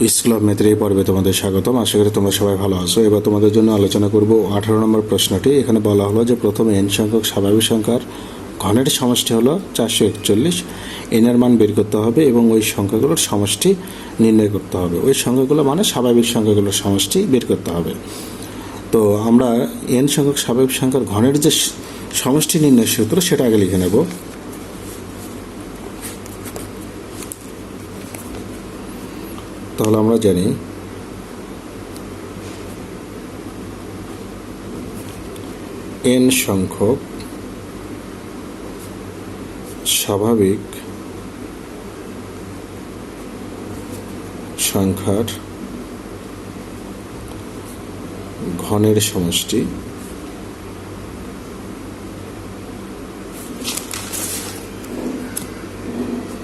Of ম্যাথের এই পর্বে তোমাদের স্বাগতম। আশা করি তোমরা সবাই ভালো আছো। এবার তোমাদের জন্য আলোচনা করব আঠারো নম্বর প্রশ্নটি। এখানে বলা হলো যে প্রথমে এন সংখ্যক স্বাভাবিক সংখ্যার ঘনের সমষ্টি হলো চারশো একচল্লিশ। এনের মান বের করতে হবে এবং ওই সংখ্যাগুলোর সমষ্টি নির্ণয় করতে হবে। ওই সংখ্যাগুলো মানে স্বাভাবিক সংখ্যাগুলোর সমষ্টি বের করতে হবে। তো আমরা এন সংখ্যক স্বাভাবিক সংখ্যার ঘনের যে সমষ্টি নির্ণয় সূত্র সেটা আগে লিখে নেব। তাহলে আমরা জানি এন সংখ্যক স্বাভাবিক সংখ্যার ঘনের সমষ্টি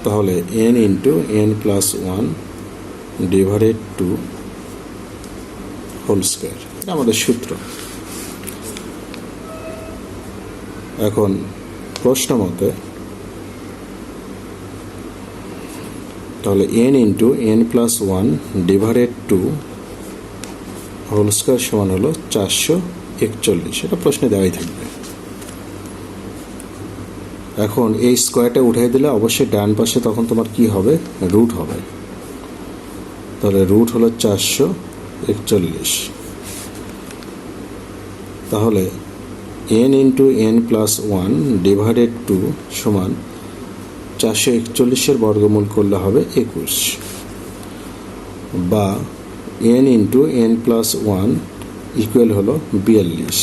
তাহলে n into n plus one divided two whole square. এটা আমাদের সূত্র। এখন প্রশ্ন মতে, তাহলে n into n plus one divided two whole square সমান হলো চারশো একচল্লিশ। এটা প্রশ্নে দেওয়াই থাকবে। এখন এই স্কোয়ারটা উঠাই দিলে অবশ্যই ডান পাশে তখন তোমার কি হবে? রুট হবে। তাহলে রুট হলো চারশো একচল্লিশ। তাহলে n into n plus one divided two সমান চারশো একচল্লিশের বর্গমূল করলে হবে একুশ। বা n into n plus one equal হলো বিয়াল্লিশ।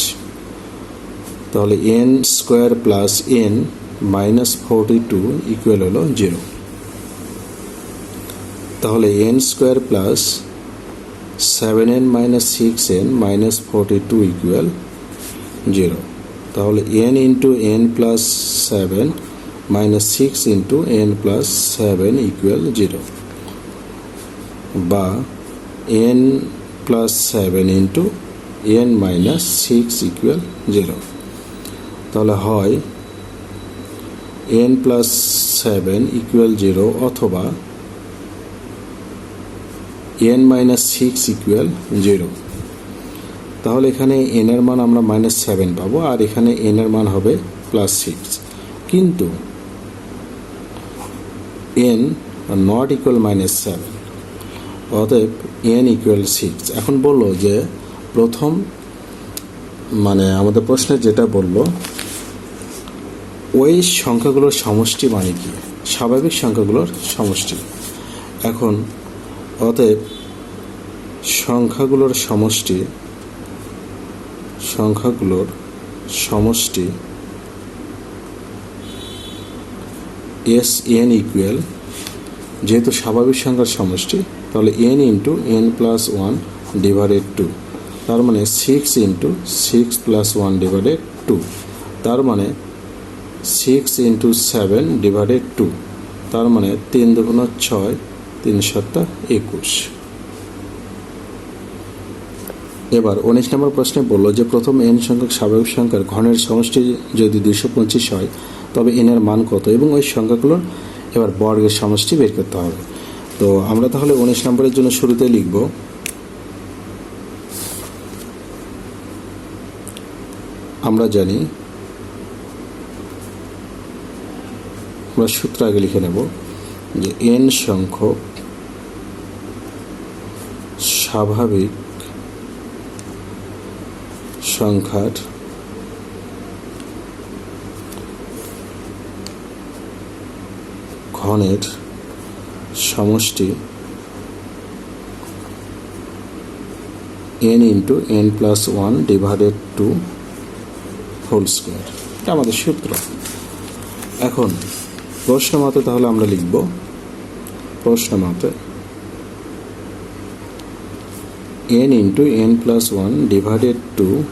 তাহলে n square plus n minus forty two equal হলো জিরো তাহলে n square plus seven n minus six n minus forty two equal zero তাহলে n into n plus seven minus six into n plus seven equal zero বা n plus seven into n minus six equal zero তাহলে হয় n plus seven equal zero অথবা n minus six equal zero তাহলে এখানে N এর মান আমরা minus seven পাবো, আর এখানে এন এর মান হবে প্লাস সিক্স কিন্তু n not equal minus seven অতএব এন ইকুয়াল সিক্স এখন বলল যে প্রথম মানে আমাদের প্রশ্নে যেটা বলল, ওই সংখ্যাগুলোর সমষ্টি মানে কি? স্বাভাবিক সংখ্যাগুলোর সমষ্টি। এখন অতএব সংখ্যাগুলোর সমষ্টি সংখ্যাগুলোর সমষ্টি এস এন ইকুয়াল যেহেতু স্বাভাবিক সংখ্যার সমষ্টি, তাহলে n into n plus one divided two তার মানে six into six plus one divided two তার মানে six into seven divided two তার মানে তিন দুগুণ ছয় তিন সাতটা একুশ। এবার উনিশ নম্বর প্রশ্নে বলল যে, প্রথম এন সংখ্যক স্বাভাবিক সংখ্যার ঘনের সমষ্টি যদি দুইশো পঁচিশ হয়, তবে এনের মান কত এবং ওই সংখ্যাগুলোর এবার বর্গের সমষ্টি বের করতে হবে। তো আমরা তাহলে উনিশ নম্বরের জন্য শুরুতে লিখব। আমরা জানি, আমরা সূত্র আগে লিখে নেব যে এন সংখ্যক স্বাভাবিক সংখ্যার ঘনের সমষ্টি n into n plus one divided two whole square এটা আমাদের সূত্র। এখন প্রশ্ন মতে তাহলে আমরা লিখব প্রশ্ন মতে n into n plus one divided two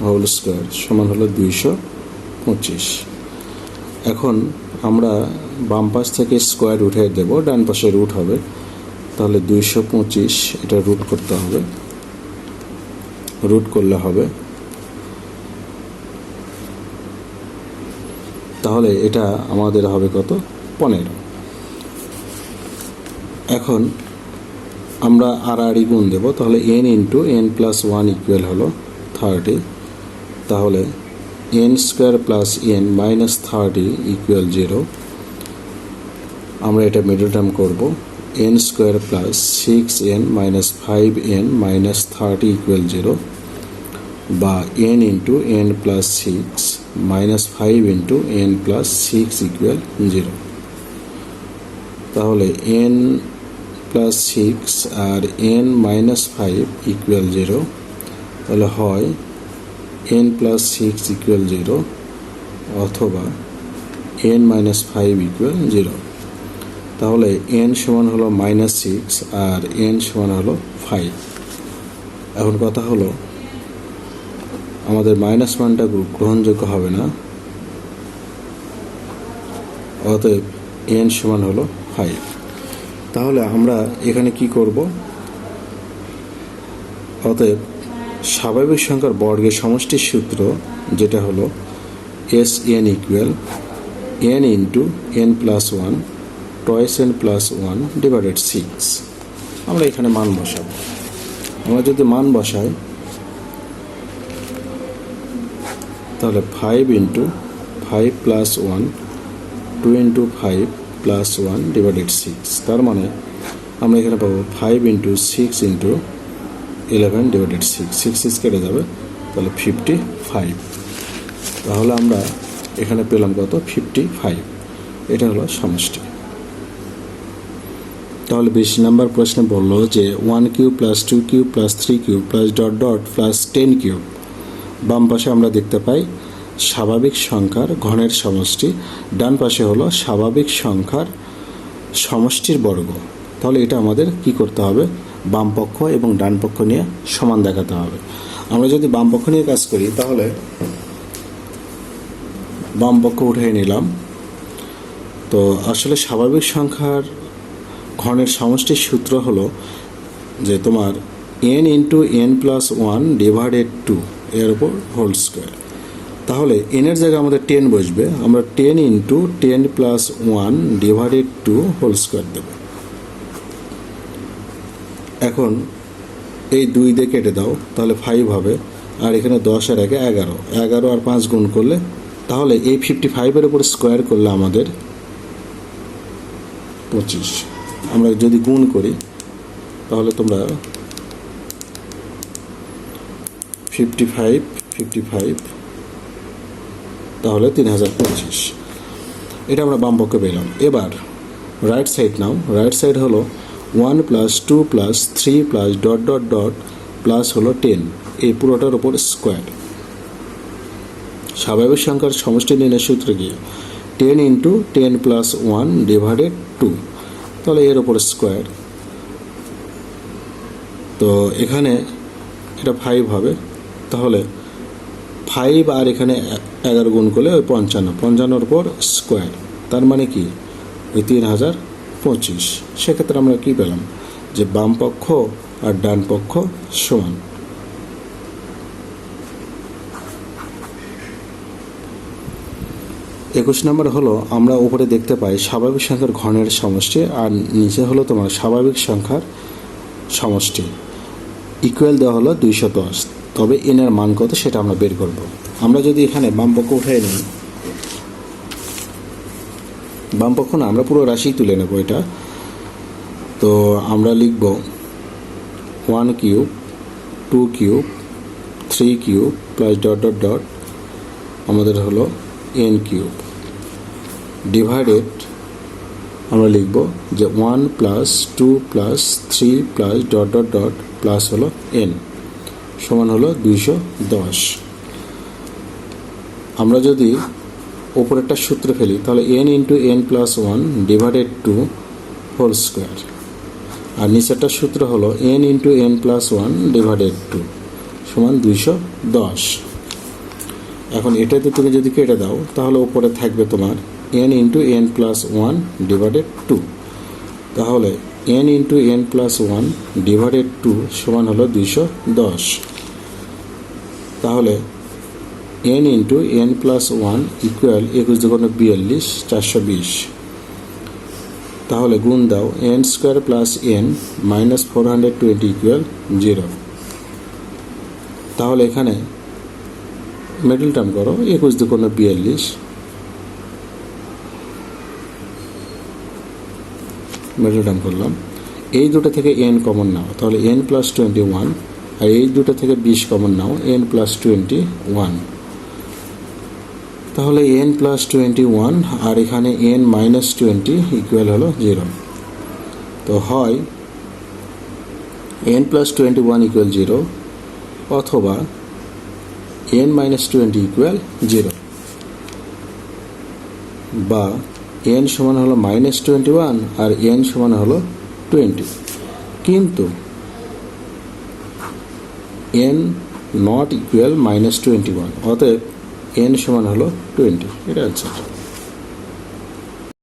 whole square সমান হলো দুইশো পঁচিশ। এখন আমরা বাম পাশ থেকে স্কোয়ার উঠে দেব, ডান পাশে রুট হবে। তাহলে দুইশো পঁচিশ এটা রুট করতে হবে। রুট করলে হবে। তাহলে এটা আমাদের হবে কত? পনেরো। এখন আমরা আর আড়াআড়ি গুণ দেবো, তাহলে n into n plus one equal হলো থার্টি তাহলে n square plus n minus thirty equal zero আমরা এটা মিডল টার্ম করব। N square plus six n minus five n minus thirty equal zero বা n into n plus six minus five into n plus six equal zero তাহলে n plus six আর n minus five equal zero তাহলে হয় n plus six equal zero অথবা n minus five equal zero তাহলে n সমান হলো minus six আর n সমান হলো ফাইভ এখন কথা হলো, আমাদের মাইনাস মানটা গ্রু- গ্রহণযোগ্য হবে না, অতএব এন সমান হলো ফাইভ তাহলে আমরা এখানে কি করব? অতএব স্বাভাবিক সংখ্যার বর্গের সমষ্টির সূত্র যেটা হলো S n equal n into n plus one twice n plus one divided six আমরা এখানে মান বসাবো। আমরা যদি মান বসাই, তাহলে five into five plus one two into five plus one divided six তার মানে আমরা এখানে পাবো five into six into eleven divided six six six কেটে যাবে, তাহলে ফিফটি ফাইভ তাহলে আমরা এখানে পেলাম কত? ফিফটি ফাইভ এটা হলো সমষ্টি। তাহলে বিশ নাম্বার প্রশ্নে বলল যে one cube plus two cube plus three cube plus dot dot plus ten cube বাম পাশে আমরা দেখতে পাই স্বাভাবিক সংখ্যার ঘনের সমষ্টি, ডান পাশে হলো স্বাভাবিক সংখ্যার সমষ্টির বর্গ। তাহলে এটা আমাদের কি করতে হবে? বাম পক্ষ এবং ডান পক্ষ নিয়ে সমান দেখাতে হবে। আমরা যদি বাম পক্ষ নিয়ে কাজ করি, তাহলে বাম পক্ষ উঠে নিলাম। তো আসলে স্বাভাবিক সংখ্যার ঘনের সমষ্টির সূত্র হলো যে তোমার n into n plus one divided two এর উপর হোল স্কোয়ার তাহলে এনের জায়গায় আমাদের টেন বসবে, আমরা ten into ten plus one divided two whole square দেব। এখন এই দুই দিয়ে কেটে দাও, তাহলে ফাইভ হবে, আর এখানে দশ আর একে এগারো। এগারো আর পাঁচ গুণ করলে, তাহলে এই ফিফটি ফাইভের উপর স্কোয়ার করলে আমাদের পঁচিশ। আমরা যদি গুণ করি, তাহলে তোমরা ফিফটি ফাইভ ফিফটি ফাইভ তাহলে তিন হাজার পঁচিশ। এটা আমরা বাম পক্ষে পেলাম। এবার রাইট সাইড নাও। রাইট সাইড হলো one plus two plus three plus dot dot dot plus হলো টেন এই পুরোটার ওপর স্কোয়ার স্বাভাবিক সংখ্যার সমষ্টি নির্ণয় সূত্র গিয়ে ten into ten plus one divided two তাহলে এর ওপর স্কোয়ার তো এখানে এটা ফাইভ হবে। তাহলে ফাইভ আর এখানে এগারো গুণ করলে ওই পঞ্চান্ন। পঞ্চান্নর পর স্কোয়ার তার মানে কি? ওই তিন হাজার পঁচিশ। সেক্ষেত্রে আমরা কি পেলাম? যে বাম পক্ষ আর ডান পক্ষ সমান। একুশ নম্বর হলো, আমরা উপরে দেখতে পাই স্বাভাবিক সংখ্যার ঘনের সমষ্টি আর নিচে হলো তোমার স্বাভাবিক সংখ্যার সমষ্টি। ইকুয়াল দেওয়া হলো দুইশো দশ তবে এনের মান কত সেটা আমরা বের করব। আমরা যদি এখানে বামপক্ষ উঠে নিই বামপক্ষ না, আমরা পুরো রাশি তুলে নেব এটা। তো আমরা লিখব one cube two cube three cube plus dot dot dot আমাদের হলো এন কিউব ডিভাইডেড আমরা লিখব যে one plus two plus three plus dot dot dot plus হলো এন সমান হলো দুইশো দশ। আমরা যদি ওপরেরটা সূত্র ফেলি, তাহলে n into n plus one divided two whole square. আর নিচেরটা সূত্র হলো n into n plus one divided two সমান দুইশো দশ। এখন এটাতে তুমি যদি কেটে দাও, তাহলে উপরে থাকবে তোমার n into n plus one divided two. তাহলে n into n plus one divided two সমান হলো দুইশো দশ। তাহলে n into n plus one equal একুশ দুগুণ বিয়াল্লিশ, চারশো বিশ। তাহলে গুণ দাও n square plus n minus four hundred twenty equal zero তাহলে এখানে মিডল টার্ম করো, একুশ দুকোনো বিয়াল্লিশ। মিডল টার্ম করলাম। এই দুটো থেকে এন কমন নাও, তাহলে এন প্লাস টোয়েন্টি ওয়ান আর এই দুটো থেকে বিশ কমন নাও এন প্লাস টোয়েন্টি ওয়ান তাহলে এন প্লাস টোয়েন্টি ওয়ান আর এখানে এন মাইনাস টোয়েন্টি ইকুয়াল হলো জিরো তো হয় n plus twenty one equal zero অথবা n minus twenty equal zero বা এন সমান হলো মাইনাস টোয়েন্টি ওয়ান আর এন সমান হলো টোয়েন্টি কিন্তু n not equal minus twenty one অতএব এন সমান হলো টোয়েন্টি এটা অ্যান্সার